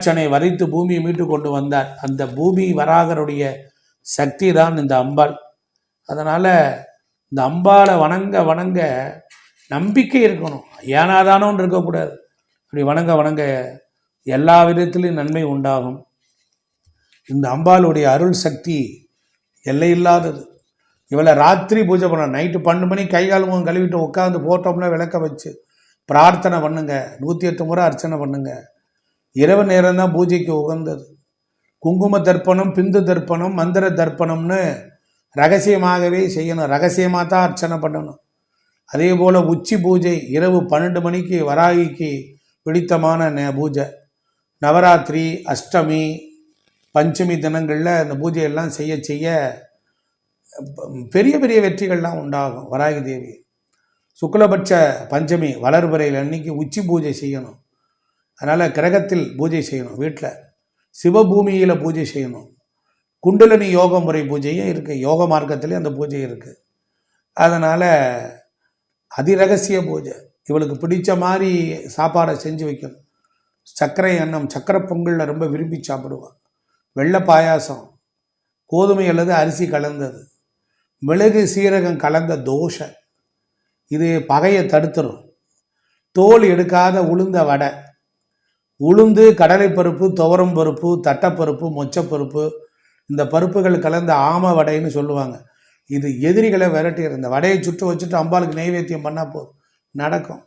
அச்சனை வரைத்து பூமியை மீட்டு கொண்டு வந்தார். அந்த பூமி வராகருடைய சக்தி தான் இந்த அம்பாள். அதனால் இந்த அம்பாளை வணங்க வணங்க நம்பிக்கை இருக்கணும். ஏனாதானோன்னு இருக்கக்கூடாது. அப்படி வணங்க வணங்க எல்லா விதத்திலையும் நன்மை உண்டாகும். இந்த அம்பாளுடைய அருள் சக்தி எல்லையில்லாதது. இவளை ராத்திரி பூஜை பண்ண நைட்டு பன்னெண்டு மணி கை கால் முகம் கழுவிட்டு உட்காந்து போட்டோம்னா விளக்க வச்சு பிரார்த்தனை பண்ணுங்க. நூற்றி எட்டு முறை அர்ச்சனை பண்ணுங்கள் இரவு நேரம் தான் பூஜைக்கு உகந்தது. குங்கும தர்ப்பணம் பிந்து தர்ப்பணம் மந்திர தர்ப்பணம்னு ரகசியமாகவே செய்யணும். ரகசியமாக தான் அர்ச்சனை பண்ணணும். அதே போல் உச்சி பூஜை இரவு பன்னெண்டு மணிக்கு வராகிக்கு பிடித்தமான நே- பூஜை. நவராத்திரி அஷ்டமி பஞ்சமி தினங்களில் அந்த பூஜையெல்லாம் செய்ய செய்ய பெரிய பெரிய வெற்றிகள்லாம் உண்டாகும் வராகி தேவி சுக்லபட்ச பஞ்சமி வளர்புறையில் அன்னைக்கு உச்சி பூஜை செய்யணும். அதனால் கிரகத்தில் பூஜை செய்யணும் வீட்டில் சிவபூமியில் பூஜை செய்யணும். குண்டலினி யோக முறை பூஜையும் இருக்குது யோக மார்க்கத்திலே அந்த பூஜை இருக்குது அதனால் அதிரகசிய பூஜை. இவளுக்கு பிடிச்ச மாதிரி சாப்பாடை செஞ்சு வைக்கணும். சர்க்கரை அன்னம் சர்க்கரை பொங்கலில் ரொம்ப விரும்பி சாப்பிடுவாள் வெள்ளை பாயாசம் கோதுமை அல்லது அரிசி கலந்தது. மிளகு சீரகம் கலந்த தோசை. இது பகையை தடுத்துரும். தோல் எடுக்காத உளுந்த வடை. உளுந்து கடலைப்பருப்பு துவரம் பருப்பு தட்டைப்பருப்பு மொச்சப்பருப்பு இந்த பருப்புகள் கலந்த ஆம வடைன்னு சொல்லுவாங்க. இது எதிரிகளை விரட்டி இருந்த வடையை சுட்டு வச்சுட்டு அம்பாளுக்கு நைவேத்தியம் பண்ணால் போதும். நடக்கும்.